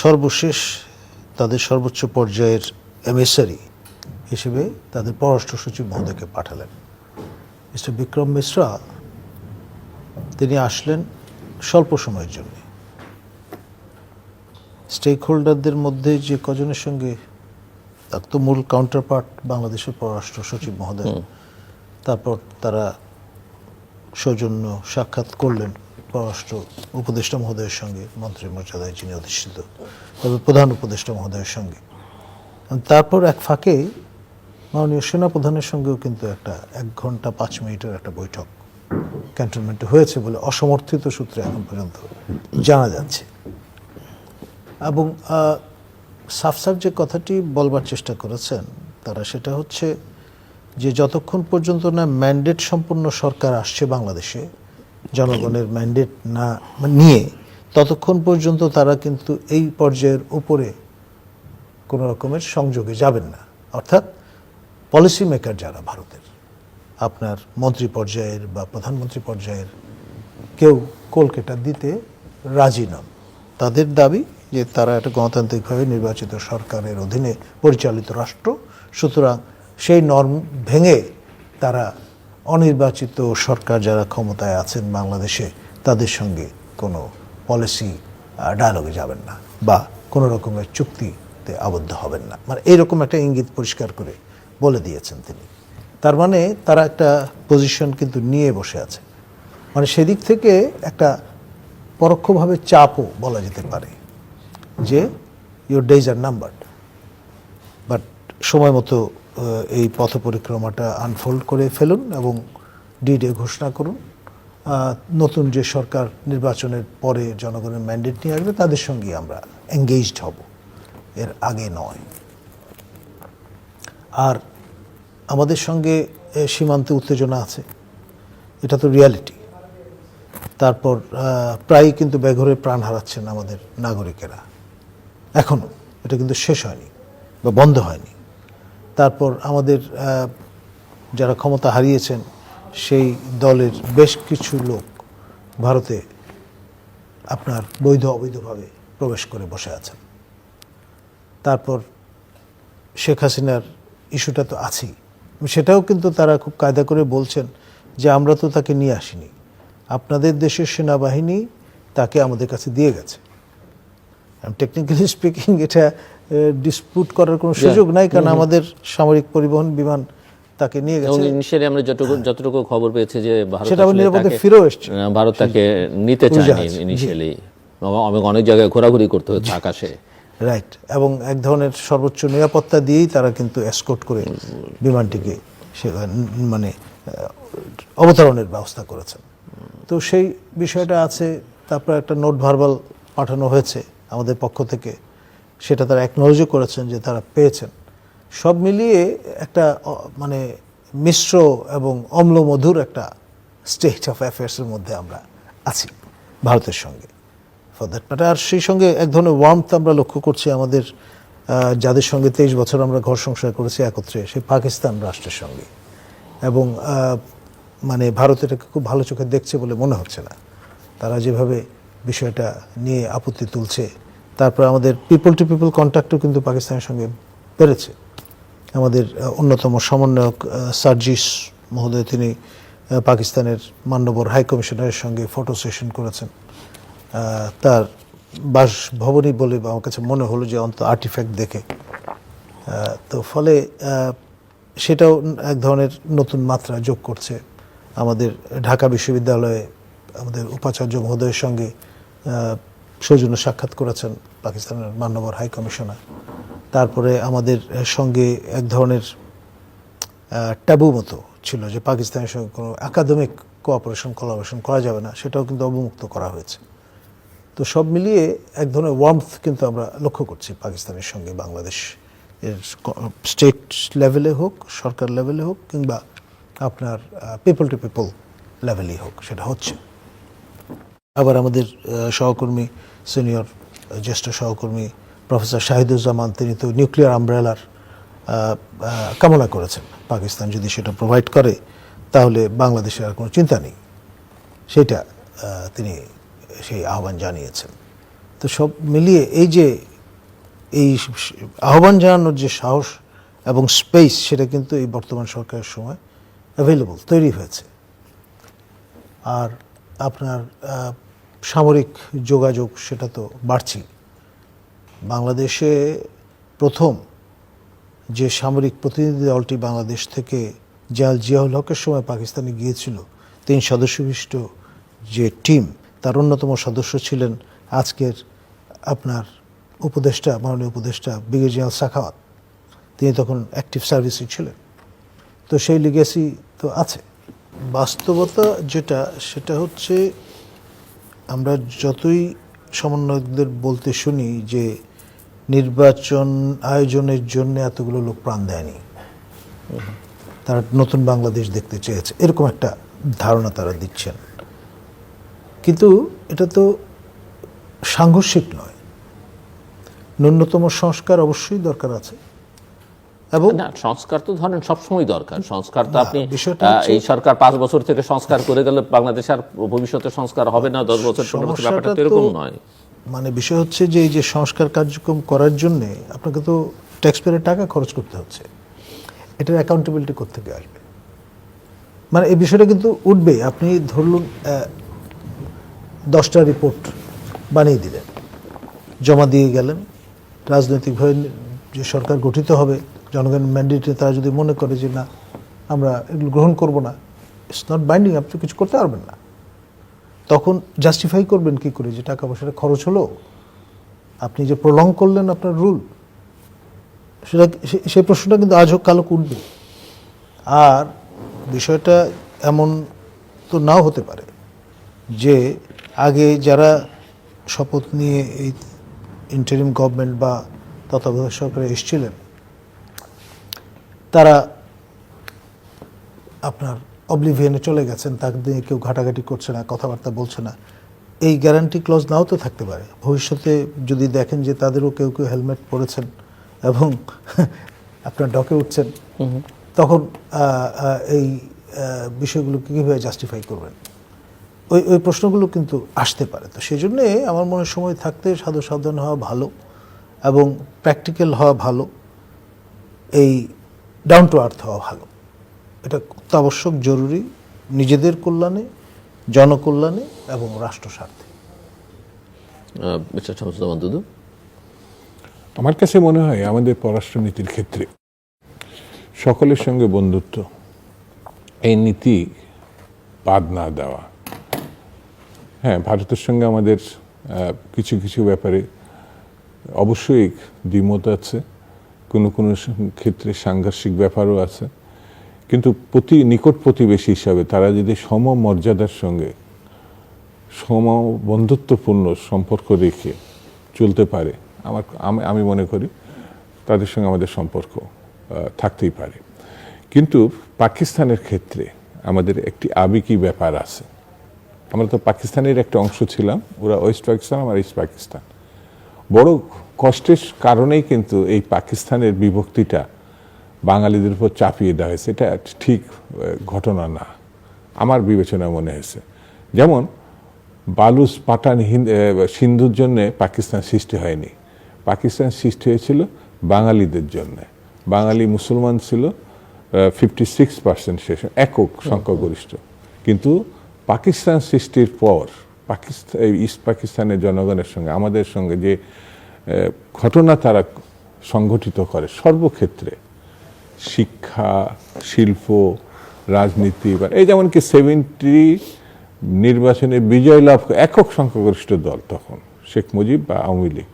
সর্বশেষ তাদের সর্বোচ্চ পর্যায়ের এমএসআরি হিসেবে তাদের পররাষ্ট্র সচিব মহোদয়কে পাঠালেন। মিস্টার বিক্রম মিশ্রা তিনি আসলেন স্বল্প সময়ের জন্য। স্টেক হোল্ডারদের মধ্যে যে কজনের সঙ্গে তার তো মূল কাউন্টার পার্ট বাংলাদেশের পররাষ্ট্র সচিব মহোদয়। তারপর তারা সৌজন্য সাক্ষাৎ করলেন। পররাষ্ট্র উপদেষ্টা মহোদয়ের সঙ্গে মন্ত্রী মর্যাদায় যিনি অধিষ্ঠিত তবে প্রধান উপদেষ্টা মহোদয়ের সঙ্গে। তারপর এক ফাঁকে মাননীয় সেনা প্রধানের সঙ্গেও কিন্তু একটা এক ঘণ্টা পাঁচ মিনিটের একটা বৈঠক ক্যান্টনমেন্টে হয়েছে বলে অসমর্থিত সূত্রে এখন পর্যন্ত জানা যাচ্ছে। এবং আহ, সাফ সাফ যে কথাটি বলবার চেষ্টা করেছেন তারা সেটা হচ্ছে যে যতক্ষণ পর্যন্ত না ম্যান্ডেট সম্পন্ন সরকার আসছে বাংলাদেশে জনগণের ম্যান্ডেট না নিয়ে ততক্ষণ পর্যন্ত তারা কিন্তু এই পর্যায়ের উপরে কোনো রকমের সংযোগে যাবেন না। অর্থাৎ পলিসি মেকার যারা ভারতের, আপনার মন্ত্রী পর্যায়ের বা প্রধানমন্ত্রী পর্যায়ের কেউ কলকাতা দিতে রাজি নন, তাদের দাবি যে তারা একটা গণতান্ত্রিকভাবে নির্বাচিত সরকারের অধীনে পরিচালিত রাষ্ট্র, সুতরাং সেই নর্ম ভেঙে তারা অনির্বাচিত সরকার যারা ক্ষমতায় আছেন বাংলাদেশে, তাদের সঙ্গে কোনো পলিসি ডায়ালগে যাবেন না বা কোনো রকমের চুক্তিতে আবদ্ধ হবেন না। মানে এইরকম একটা ইঙ্গিত পরিষ্কার করে বলে দিয়েছেন তিনি। তার মানে তারা একটা পজিশন কিন্তু নিয়ে বসে আছে। মানে সেদিক থেকে একটা পরোক্ষভাবে চাপও বলা যেতে পারে যে your days are numbered but সময় মতো এই পথ পরিক্রমাটা আনফোল্ড করে ফেলুন এবং ডিডে ঘোষণা করুন। নতুন যে সরকার নির্বাচনের পরে জনগণের ম্যান্ডেট নিয়ে আসবে তাদের সঙ্গে আমরা এঙ্গেজড হব। এর আগে নয়। আর আমাদের সঙ্গে সীমান্তে উত্তেজনা আছে। এটা তো রিয়ালিটি তারপর আহ, প্রায়ই কিন্তু বেঘরে প্রাণ হারাচ্ছেন আমাদের নাগরিকেরা। এখনও এটা কিন্তু শেষ হয়নি বা বন্ধ হয়নি। তারপর আমাদের যারা ক্ষমতা হারিয়েছেন, সেই দলের বেশ কিছু লোক ভারতে আপনার বৈধ অবৈধভাবে প্রবেশ করে বসে আছেন। তারপর শেখ হাসিনার ইস্যুটা তো আছেই। সেটাও কিন্তু তারা খুব কায়দা করে বলছেন যে আমরা তো তাকে নিয়ে আসিনি। আপনাদের দেশের সেনাবাহিনী তাকে আমাদের কাছে দিয়ে গেছে। টেকনিক্যালি স্পিকিং এটা ডিসপুট করার কোনো সুযোগ নাই কারণ আমাদের সামরিক পরিবহন বিমান তাকে নিয়ে এবং গেছে। ইনিশিয়ালি আমরা যতটুকু যতটুকু খবর পেয়েছি যে ভারত সেটা নিরাপদে ফিরেও এসছে। ভারত তাকে নিতে চায়নি ইনিশিয়ালি আমাকে অনেক জায়গায় ঘোরাঘুরি করতে হচ্ছে আকাশে। রাইট এবং এক ধরনের সর্বোচ্চ নিরাপত্তা দিয়েই তারা কিন্তু এসকোট করে বিমানটিকে সে মানে অবতরণের ব্যবস্থা করেছেন। তো সেই বিষয়টা আছে তারপর একটা নোট ভার্বাল পাঠানো হয়েছে আমাদের পক্ষ থেকে। সেটা তারা অ্যাকনোলজও করেছেন যে তারা পেয়েছেন। সব মিলিয়ে একটা মানে মিশ্র এবং অম্ল মধুর একটা স্টেট অফ অ্যাফেয়ার্সের মধ্যে আমরা আছি ভারতের সঙ্গে। ফর দ্যাট ম্যাটার আর সেই সঙ্গে এক ধরনের ওয়ার্মথ আমরা লক্ষ্য করছি আমাদের যাদের সঙ্গে তেইশ বছর আমরা ঘর সংসার করেছি একত্রে, সেই পাকিস্তান রাষ্ট্রের সঙ্গে। এবং মানে ভারত এটাকে খুব ভালো চোখে দেখছে বলে মনে হচ্ছে না। তারা যেভাবে বিষয়টা নিয়ে আপত্তি তুলছে তারপর আমাদের পিপল টু পিপল কন্ট্যাক্টও কিন্তু পাকিস্তানের সঙ্গে বেড়েছে। আমাদের অন্যতম সমন্বয়ক সার্জিস মহোদয় তিনি পাকিস্তানের মান্যবর হাই কমিশনারের সঙ্গে ফটো সেশন করেছেন। তার বাসভবনই বলে আমার কাছে মনে হলো যে অন্ত আর্টিফ্যাক্ট দেখে। তো ফলে সেটাও এক ধরনের নতুন মাত্রা যোগ করছে আমাদের ঢাকা বিশ্ববিদ্যালয়ে আমাদের উপাচার্য মহোদয়ের সঙ্গে। সৌজন্য সাক্ষাৎ করেছেন পাকিস্তানের মান্যবর হাই কমিশনার। তারপরে আমাদের সঙ্গে এক ধরনের ট্যাবু মতো ছিল যে পাকিস্তানের সঙ্গে কোনো একাডেমিক কোঅপারেশন, কোলাবোরেশন করা যাবে না, সেটাও কিন্তু অবমুক্ত করা হয়েছে। তো সব মিলিয়ে এক ধরনের ওয়ার্মথ কিন্তু আমরা লক্ষ্য করছি পাকিস্তানের সঙ্গে বাংলাদেশ এর স্টেট লেভেলে হোক, সরকার লেভেলে হোক কিংবা আপনার পিপল টু পিপল লেভেলেই হোক, সেটা হচ্ছে। আবার আমাদের সহকর্মী, সিনিয়র, জ্যেষ্ঠ সহকর্মী প্রফেসর শাহিদুজ্জামান, তিনি তো নিউক্লিয়ার আমব্রেলার কামনা করেছেন। পাকিস্তান যদি সেটা প্রোভাইড করে, তাহলে বাংলাদেশের আর কোনো চিন্তা নেই। সেটা তিনি সেই আহ্বান জানিয়েছেন। তো সব মিলিয়ে এই যে, এই আহ্বান জানানোর যে সাহস এবং স্পেস সেটা কিন্তু এই বর্তমান সরকারের সময় অ্যাভেলেবল তৈরি হয়েছে। আর আপনার সামরিক যোগাযোগ সেটা তো বাড়ছে বাংলাদেশে প্রথম যে সামরিক প্রতিনিধি দলটি বাংলাদেশ থেকে জাল জিয়াউল হকের সময় পাকিস্তানে গিয়েছিল, তিন সদস্যবিষ্ট যে টিম, তার অন্যতম সদস্য ছিলেন আজকের আপনার উপদেষ্টা, মাননীয় উপদেষ্টা ব্রিগেডিয়ার জেনারেল সাখাওয়াত। তিনি তখন অ্যাক্টিভ সার্ভিসে ছিলেন। তো সেই লিগেসি তো আছে। বাস্তবতা যেটা, সেটা হচ্ছে আমরা যতই সমন্বয়কদের বলতে শুনি যে নির্বাচন আয়োজনের জন্য এতগুলো লোক প্রাণ দেয়নি, তারা নতুন বাংলাদেশ দেখতে চেয়েছে, এরকম একটা ধারণা তারা দিচ্ছেন। কিন্তু এটা তো সাংঘর্ষিক নয়। ন্যূনতম সংস্কার অবশ্যই দরকার আছে। এবং না সংস্কার তো ধরেন সবসময় দরকার। সংস্কার তো আপনি এই সরকার পাঁচ বছর থেকে সংস্কার করে গেলে বাংলাদেশ আর ভবিষ্যতে সংস্কার হবে না দশ বছর পনেরো বছর ব্যাপারটা তো এরকম নয়। মানে বিষয় হচ্ছে যে এই যে সংস্কার কার্যক্রম করার জন্য আপনাকে তো ট্যাক্স পেয়ারের টাকা খরচ করতে হচ্ছে। এটার অ্যাকাউন্টেবিলিটি থেকে আসবে। মানে এই বিষয়টা কিন্তু উঠবে। আপনি ধরুন দশটা রিপোর্ট বানিয়ে দিলেন জমা দিয়ে গেলেন। রাজনৈতিকভাবে যে সরকার গঠিত হবে জনগণের ম্যান্ডেটে তারা যদি মনে করে যে না, আমরা এগুলো গ্রহণ করব না ইটস নট বাইন্ডিং আপনি কিছু করতে পারবেন না। তখন জাস্টিফাই করবেন কি করে? যে টাকা পয়সাটা খরচ হলো, আপনি যে প্রলং করলেন আপনার রুল সেটা সেই প্রশ্নটা কিন্তু আজও কালো উঠবে আর বিষয়টা এমন তো নাও হতে পারে যে আগে যারা শপথ নিয়ে এই ইন্টারিম গভর্নমেন্ট বা তত্ত্বাবধায়ক সরকারে এসেছিলেন তারা আপনার অবলিভিয়ানে চলে গেছেন তাকে নিয়ে কেউ ঘাটাঘাটি করছে না কথাবার্তা বলছে না। এই গ্যারান্টি ক্লজ নাও তো থাকতে পারে। ভবিষ্যতে যদি দেখেন যে তাদেরও কেউ কেউ হেলমেট পরেছেন এবং আপনার ডকে উঠছেন তখন এই বিষয়গুলোকে কীভাবে জাস্টিফাই করবেন? ওই ওই প্রশ্নগুলো কিন্তু আসতে পারে। তো সেই জন্যে আমার মনে সময় থাকতে সাধু সাবধান হওয়া ভালো এবং প্র্যাকটিক্যাল হওয়া ভালো। এই ডাউন টু আর্থ হওয়া ভালো। এটা অত্যাবশ্যক জরুরি নিজেদের কল্যাণে জনকল্যাণে এবং রাষ্ট্র স্বার্থে। দুদু? আমার কাছে মনে হয় আমাদের পররাষ্ট্রনীতির ক্ষেত্রে সকলের সঙ্গে বন্ধুত্ব এই নীতি বাদ না দেওয়া। হ্যাঁ ভারতের সঙ্গে আমাদের কিছু কিছু ব্যাপারে অবশ্যই দ্বিমত আছে। কোনো কোনো ক্ষেত্রে সাংঘর্ষিক ব্যাপারও আছে। কিন্তু প্রতি, নিকট প্রতিবেশী হিসাবে তারা যদি সম মর্যাদার সঙ্গে সম বন্ধুত্বপূর্ণ সম্পর্ক রেখে চলতে পারে, আমার আমি- মনে করি তাদের সঙ্গে আমাদের সম্পর্ক থাকতেই পারে। কিন্তু পাকিস্তানের ক্ষেত্রে আমাদের একটি আবেগী ব্যাপার আছে। আমরা তো পাকিস্তানের একটা অংশ ছিলাম, ওরা ওয়েস্ট পাকিস্তান, আমার ইস্ট পাকিস্তান। বড় কষ্টের কারণেই কিন্তু এই পাকিস্তানের বিভক্তিটা বাঙালিদের উপর চাপিয়ে দেওয়া হয়েছে। এটা ঠিক ঘটনা না। আমার বিবেচনা মনে হয়েছে। যেমন বালুস পাটান সিন্ধুর জন্য পাকিস্তান সৃষ্টি হয়নি। পাকিস্তান সৃষ্টি হয়েছিল বাঙালিদের জন্য। বাঙালি মুসলমান ছিল ফিফটি সিক্স পার্সেন্ট শেষ, একক সংখ্যাগরিষ্ঠ। কিন্তু পাকিস্তান সৃষ্টির পর পাকিস্তান ইস্ট পাকিস্তানের জনগণের সঙ্গে, আমাদের সঙ্গে যে ঘটনা তারা সংঘটিত করে সর্বক্ষেত্রে। শিক্ষা, শিল্প, রাজনীতি এই যেমন কি সেভেন্টি নির্বাচনে বিজয় লাভ, একক সংখ্যাগরিষ্ঠ দল তখন, শেখ মুজিব বা আওয়ামী লীগ।